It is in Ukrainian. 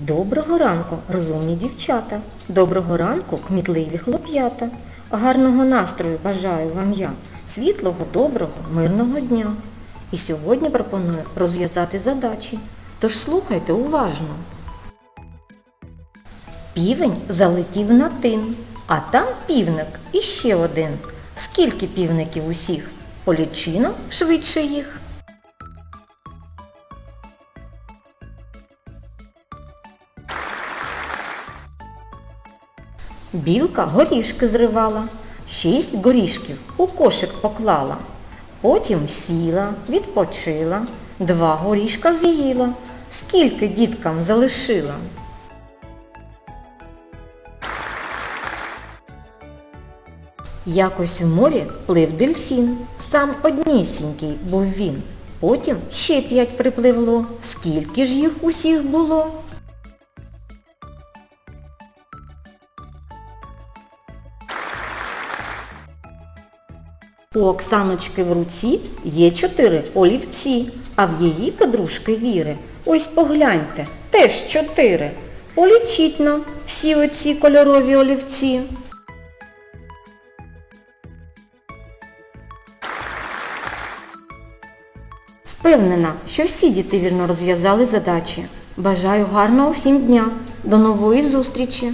Доброго ранку, розумні дівчата. Доброго ранку, кмітливі хлоп'ята. Гарного настрою бажаю вам я, світлого, доброго, мирного дня. І сьогодні пропоную розв'язати задачі. Тож слухайте уважно. Півень залетів на тин, а там півник іще один. Скільки півників усіх? Полічино швидше їх. Білка горішки зривала, шість горішків у кошик поклала. Потім сіла, відпочила, два горішка з'їла. Скільки діткам залишила? Якось у морі плив дельфін, сам однісінький був він. Потім ще п'ять припливло. Скільки ж їх усіх було? У Оксаночки в руці є чотири олівці, а в її подружки Віри, ось погляньте, теж чотири. Полічіть нам всі оці кольорові олівці. Впевнена, що всі діти вірно розв'язали задачі. Бажаю гарного всім дня. До нової зустрічі!